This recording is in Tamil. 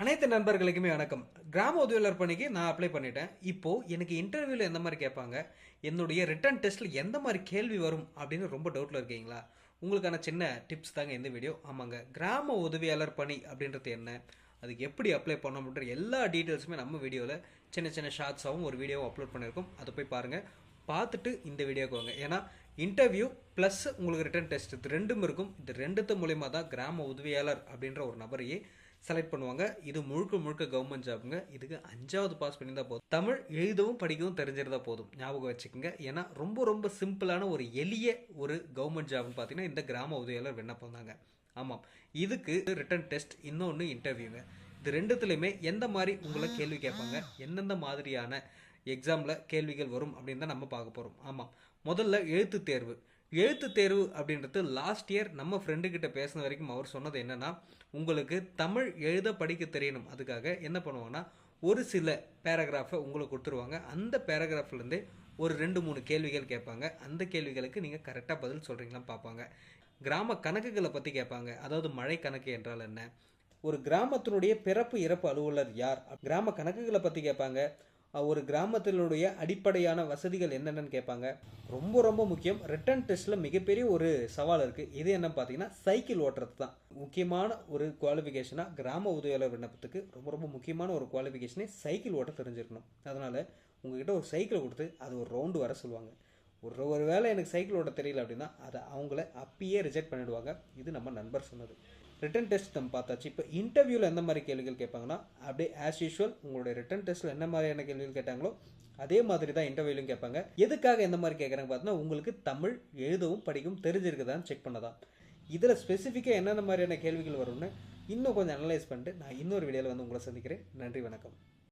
அனைத்து நண்பர்களுக்குமே வணக்கம். கிராம உதவியாளர் பணிக்கு நான் அப்ளை பண்ணிட்டேன். இப்போ எனக்கு இன்டர்வியூவில் எந்த மாதிரி கேட்பாங்க? என்னுடைய ரிட்டன் டெஸ்ட்டில் எந்த மாதிரி கேள்வி வரும் அப்படின்னு ரொம்ப டவுட்டில் இருக்கீங்களா? உங்களுக்கான சின்ன டிப்ஸ் தாங்க இந்த வீடியோ ஆமாங்க. கிராம உதவியாளர் பணி அப்படின்றது என்ன? அதுக்கு எப்படி அப்ளை பண்ணணுன்ற எல்லா டீட்டெயில்ஸுமே நம்ம வீடியோவில் சின்ன சின்ன ஷார்ட்ஸாகவும் ஒரு வீடியோவும் அப்லோட் பண்ணியிருக்கோம். அதை போய் பாருங்கள் பார்த்துட்டு இந்த வீடியோக்கு வாங்க. ஏன்னா இன்டர்வியூ ப்ளஸ் உங்களுக்கு ரிட்டன் டெஸ்ட் இது ரெண்டும் இருக்கும். இது ரெண்டுத்து மூலியமாக தான் கிராம உதவியாளர் அப்படின்ற ஒரு நபரையே செலக்ட் பண்ணுவாங்க. இது முழுக்க முழுக்க கவர்மெண்ட் ஜாப்ங்க இதுக்கு அஞ்சாவது பாஸ் பண்ணியிருந்தா போதும். தமிழ் எழுதவும் படிக்கவும் தெரிஞ்சிருந்தா போதும். ஞாபகம் வச்சுக்கோங்க. ஏன்னா ரொம்ப ரொம்ப சிம்பிளான ஒரு எளிய ஒரு கவர்மெண்ட் ஜாப்னு பார்த்தீங்கன்னா இந்த கிராம உதவியாளர் விண்ணப்பம் தாங்க. ஆமாம். இதுக்கு ரிட்டன் டெஸ்ட் இன்னொன்று இன்டர்வியூங்க இது ரெண்டுத்துலையுமே எந்த மாதிரி உங்களை கேள்வி கேட்பாங்க? எந்தெந்த மாதிரியான எக்ஸாமில் கேள்விகள் வரும் அப்படின்னு தான் நம்ம பார்க்க போகிறோம் ஆமாம். முதல்ல எழுத்து தேர்வு. எழுத்து தேர்வு அப்படின்றது லாஸ்ட் இயர் நம்ம ஃப்ரெண்டுக்கிட்ட பேசின வரைக்கும் அவர் சொன்னது என்னென்னா உங்களுக்கு தமிழ் எழுத படிக்க தெரியணும். அதுக்காக என்ன பண்ணுவாங்கன்னா ஒரு சில பேராகிராஃபை உங்களுக்கு கொடுத்துருவாங்க. அந்த பேராகிராஃப்லேருந்தே ஒரு ரெண்டு மூணு கேள்விகள் கேட்பாங்க. அந்த கேள்விகளுக்கு நீங்கள் கரெக்டாக பதில் சொல்கிறீங்களா பார்ப்பாங்க. கிராம கணக்குகளை பற்றி கேட்பாங்க. அதாவது மழை கணக்கு என்றால் என்ன? ஒரு கிராமத்தினுடைய பிறப்பு இறப்பு அலுவலர் யார்? கிராம கணக்குகளை பற்றி கேட்பாங்க. ஒரு கிராமத்தினுடைய அடிப்படையான வசதிகள் என்னென்னு கேட்பாங்க. ரொம்ப ரொம்ப முக்கியம். ரிட்டன் டெஸ்ட்டில் மிகப்பெரிய ஒரு சவால் இருக்குது இது என்ன பார்த்தீங்கன்னா சைக்கிள் ஓட்டுறது தான். முக்கியமான ஒரு குவாலிஃபிகேஷனாக கிராம உதவியாளர் விண்ணப்பத்துக்கு ரொம்ப ரொம்ப முக்கியமான ஒரு குவாலிஃபிகேஷனே சைக்கிள் ஓட்ட தெரிஞ்சிருக்கணும். அதனால் உங்ககிட்ட ஒரு சைக்கிள் கொடுத்து அது ஒரு ரவுண்டு வர சொல்லுவாங்க. ஒரு ஒரு வேளை எனக்கு சைக்கிள் ஓட்ட தெரியல அப்படின்னா அதை அவங்கள அப்பயே ரிஜெக்ட் பண்ணிடுவாங்க. இது நம்ம நண்பர் சொன்னது. ரிட்டன் டெஸ்ட் நம்ம பார்த்தாச்சு. இப்போ இன்டர்வியூவில் எந்த மாதிரி கேள்விகள் கேட்பாங்கன்னா அப்படியே ஆஸ் யூஷுவல் உங்களுடைய ரிட்டன் டெஸ்ட்டில் என்ன மாதிரியான கேள்விகள் கேட்டாங்களோ அதே மாதிரி தான் இன்டர்வியூலையும் கேட்பாங்க. எதுக்காக எந்த மாதிரி கேட்குறாங்க பார்த்தீங்கன்னா உங்களுக்கு தமிழ் எழுதவும் படிக்கவும் தெரிஞ்சிருக்குதான்னு செக் பண்ணதான். இதில் ஸ்பெசிஃபிக்காக என்னென்ன மாதிரியான கேள்விகள் வரும்னு இன்னும் கொஞ்சம் அனலைஸ் பண்ணிட்டு நான் இன்னொரு வீடியோவில் வந்து உங்களை சந்திக்கிறேன். நன்றி வணக்கம்.